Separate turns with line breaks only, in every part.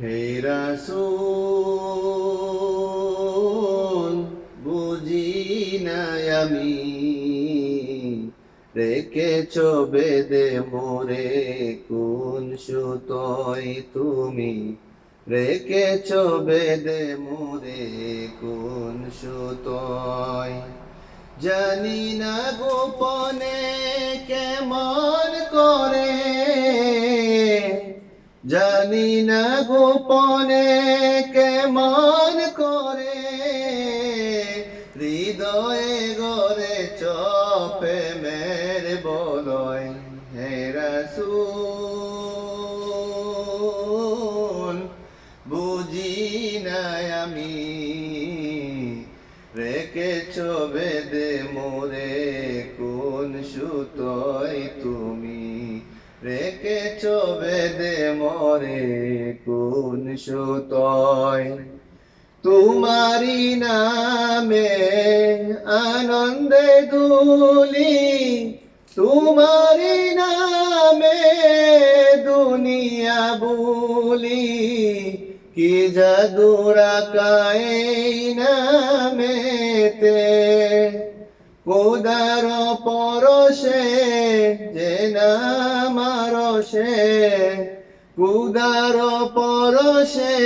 হে রাসূল, বুঝি আমি। রেখেছ বেদে মোরে, কোন সুতোয় তুমি? রেখেছ বেদে মোরে, কোন সুতোয়? জানি না গোপনে জানি না গোপনে কেমন করে হৃদয়ে গরে চপে মের বলয়, হে রাসূল, বুঝি নাই আমি রেখেছ বেদে মোরে কোন সুতোয় তুমি রেখেছ বেদে মরে কোন সুতোয়? তোমারি নামে আনন্দে দুলি তোমারি নামে দুনিয়া বলি। কি জাদুরা কাই নামেতে কোদার পরশে যে নামারসে কুদার পরশে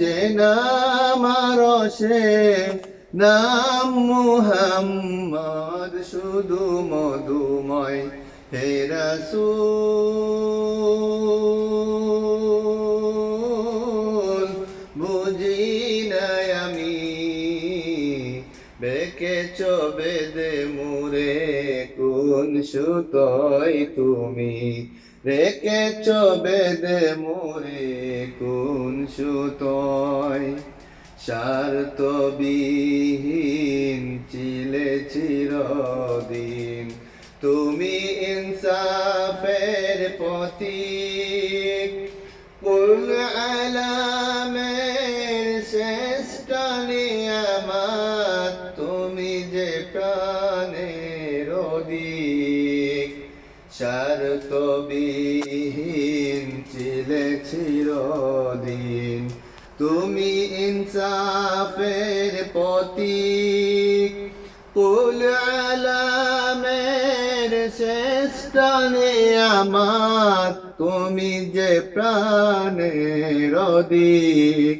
যে নামারসে নাম মুহাম্মদ শুধু মধুময় হে রাসূল। সুতোয় তুমি রেখেছ বেদে মোরে কোন সুতোয়? স্বার্থ বিহীন চিলে চিরদিন তুমি ইনসাফের প্রতীক। কুল আলামের শ্রেষ্ঠ নিয়ামত, তুমি যে প্রাণের অধিক স্বার্থ বিহীন ছিলে চিরদিন। তুমি ইনসাফের পতি কুল আলামের শ্রেষ্ঠ নিয়ামত তুমি যে প্রাণের অধিক,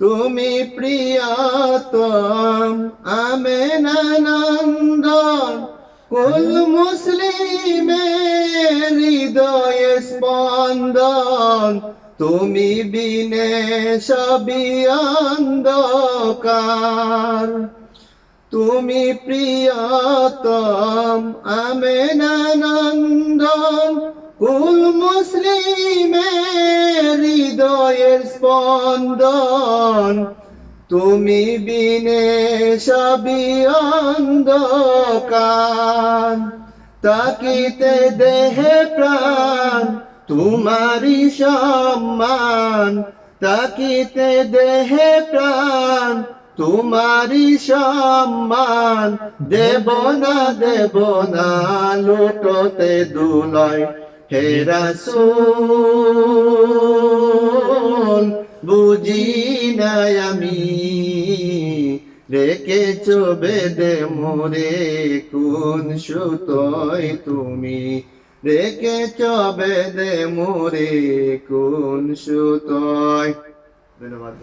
তুমি প্রিয়তম, আমেনানন্দন। কুল মুসলিমের হৃদয়ে স্পন্দন, তুমি বিনে সবই অন্ধকার। তুমি প্রিয়তম আমেনানন্দন, কুল মুসলিমের হৃদয়ের স্পন্দন তুমি বিনে সবই অন্ধকার। তাকিতে দেহে প্রাণ তোমারি সম্মান। তাকিতে দেহে প্রাণ তোমারি সম্মান। দেব না দেব না, লুটোতে দুলয় হে রাসূল। নাই আমি। রেখেছ বেদে মোরে কোন সুতোয় তুমি? রেখেছ বেদে মোরে কোন সুতোয়? ধন্যবাদ